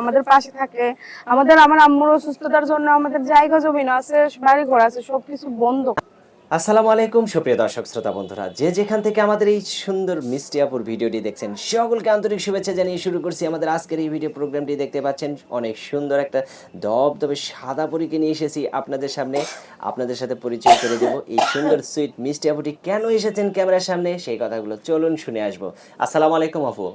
আমাদের পাশে থাকে। আমাদের আমার আম্মুর অসুস্থতার জন্য আমাদের জায়গা জমি না আছে বাড়ি ঘর আছে সবকিছু বন্ধ। আসসালামু আলাইকুম সুপ্রিয় দর্শক শ্রোতা বন্ধুরা। যে যেখান থেকে আমাদের এই সুন্দর মিষ্টি আপুর ভিডিওটি দেখছেন সকলকে আন্তরিক শুভেচ্ছা জানিয়ে শুরু করছি আমাদের আজকের এই ভিডিও প্রোগ্রামটি। দেখতে পাচ্ছেন অনেক সুন্দর একটা দবদবে সাদা পরীকে নিয়ে এসেছি আপনাদের সামনে। আপনাদের সাথে পরিচয় করে দেবো এই সুন্দর সুইট মিষ্টি আপুটি কেন এসেছেন ক্যামেরার সামনে? সেই কথাগুলো চলুন শুনে আসব। আসসালামু আলাইকুম আপু।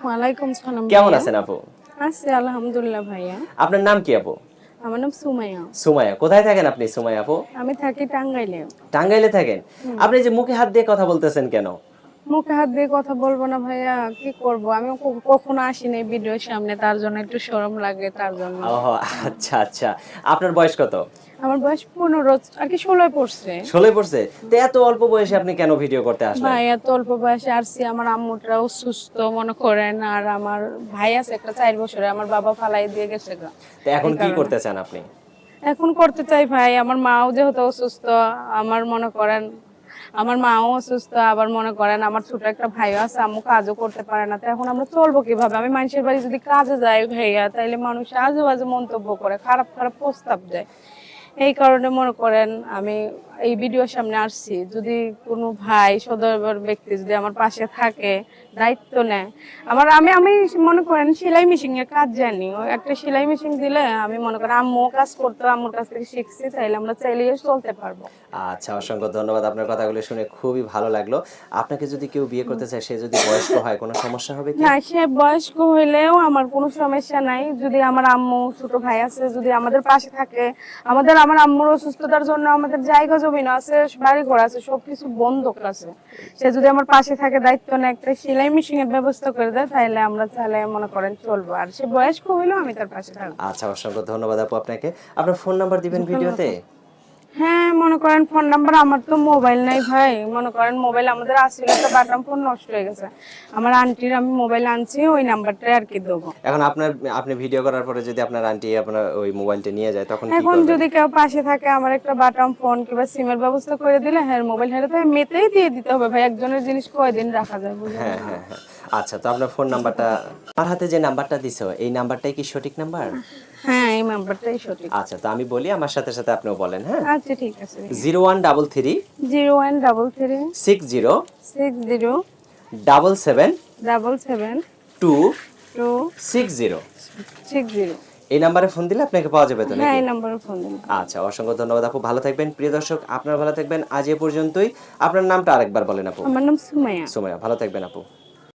ওয়ালাইকুম সালাম কেমন আছেন আপু? আছি? আলহামদুলিল্লাহ ভাইয়া। আপনার নাম কি আপু? আমার নাম সুমাইয়া। সুমাইয়া। কোথায় থাকেন আপনি সুমাইয়া আপু? আমি থাকি টাঙ্গাইলে। টাঙ্গাইলে থাকেন। আপনি যে মুখে হাত দিয়ে কথা বলতেছেন কেন? মুখে হাত দিয়ে কথা বলব না ভাইয়া কি করব? আমি কখনো আসিনি ভিডিওর সামনে তার জন্য একটু শরম লাগে তার জন্য। ও আচ্ছা আচ্ছা। আপনার বয়স কত? আমার বয়স পনেরো আর কি ষোলোয় পড়ছে। ষোলোই পড়ছে? তো এত অল্প বয়সে আপনি কেন ভিডিও করতে আসলেন? ভাই এত অল্প বয়সে আসছি আমার আম্মুটাও সুস্থ মনে করেন আর আমার ভাই আছে একটা চার বছরে আমার বাবা ফালাই দিয়ে গেছে তো এখন কি করতে চান আপনি? এখন করতে চাই ভাই আমার মাও যেহেতু অসুস্থ আমার মনে করেন আমার মাও অসুস্থ, আবার মনে করেন আমার ছোট একটা ভাইও আছে, আম্মু কাজও করতে পারে না। তো এখন আমরা চলবো কীভাবে? আমি মানুষের বাড়ি যদি কাজে যাই ভাইয়া, তাইলে মানুষ আজে বাজে মন্তব্য করে, খারাপ খারাপ প্রস্তাব দেয়। এই কারণে মনে করেন আমি এই ভিডিওর সামনে আসছি। যদি কোনো ভাই সদর ব্যক্তি যদি আমার পাশে থাকে দায়িত্ব নেয়। আমার আমি আমি মনে করেন সেলাই মেশিন এর কাজ জানি। একটা সেলাই মেশিন দিলে আমি মনে করেন আম্মু কাজ করতো আম্মুর কাছ থেকে শিখছি তাইলে আমরা চাইলে চলতে পারব। আচ্ছা অসংখ্য ধন্যবাদ। আপনার কথাগুলো শুনে খুবই ভালো লাগল। আপনাকে যদি কেউ বিয়ে করতে চায় সে যদি বয়স্ক হয় কোনো সমস্যা হবে কি? না সে বয়স্ক হইলেও আমার কোনো সমস্যা নাই। যদি আমার আম্মু ছোট ভাই আছে যদি আমাদের পাশে থাকে আমাদের আমার আম্মুর অসুস্থতার জন্য আমাদের জায়গা জমি না আছে বাড়ি ঘর আছে সবকিছু বন্ধক আছে। সে যদি আমার পাশে থাকে দায়িত্ব নেয় একটা সেলাই মেশিন এর ব্যবস্থা করে দেয় তাহলে আমরা তাহলে মনে করেন চলবো। আর সে বয়স্ক হইলেও আমি তার পাশে থাকব। আচ্ছা অসংখ্য ধন্যবাদ আপু আপনাকে। আপনার ফোন নাম্বার দিবেন ভিডিওতে? হ্যাঁ মনে করেন ফোন নাম্বার আমার তো মোবাইল নাই ভাই। মনে করেন মোবাইল আমাদের আসলে তো বাটন ফোন নষ্ট হয়ে গেছে। আমার আন্টির আমি মোবাইল আনছি ওই নাম্বারটাই আর কি দেবো। এখন আপনার আপনি ভিডিও করার পরে যদি আপনার আন্টি আপনার ওই মোবাইলটা নিয়ে যায় তখন এখন যদি কেউ পাশে থাকে আমার একটা বাটাম ফোন কিংবা সিমের ব্যবস্থা করে দিলে হ্যাঁ মোবাইল হেরে তো মেতেই দিয়ে দিতে হবে ভাই। একজনের জিনিস কয়দিন রাখা যায় হ্যাঁ হ্যাঁ হ্যাঁ। আচ্ছা তো আপনার ফোন নাম্বারটা আমার হাতে যে নাম্বারটা দিছো এই নাম্বারটাই কি সঠিক নাম্বার হ্যাঁ এই নাম্বারটাই সঠিক। আচ্ছা তো আমি বলি আমার সাথে সাথে আপনিও বলেন হ্যাঁ? আচ্ছা ঠিক আছে। এই নাম্বারে ফোন দিলে আপনাকে পাওয়া যাবে তো হ্যাঁ এই নাম্বারে ফোন দিন আচ্ছা অসংখ্য ধন্যবাদ আপু ভালো থাকবেন। প্রিয় দর্শক আপনারা ভালো থাকবেন। আজ এ পর্যন্তই। আপনার নামটা আরেকবার বলেন আপু। আমার নাম সুমাইয়া। সোমায়া ভালো থাকবেন আপু।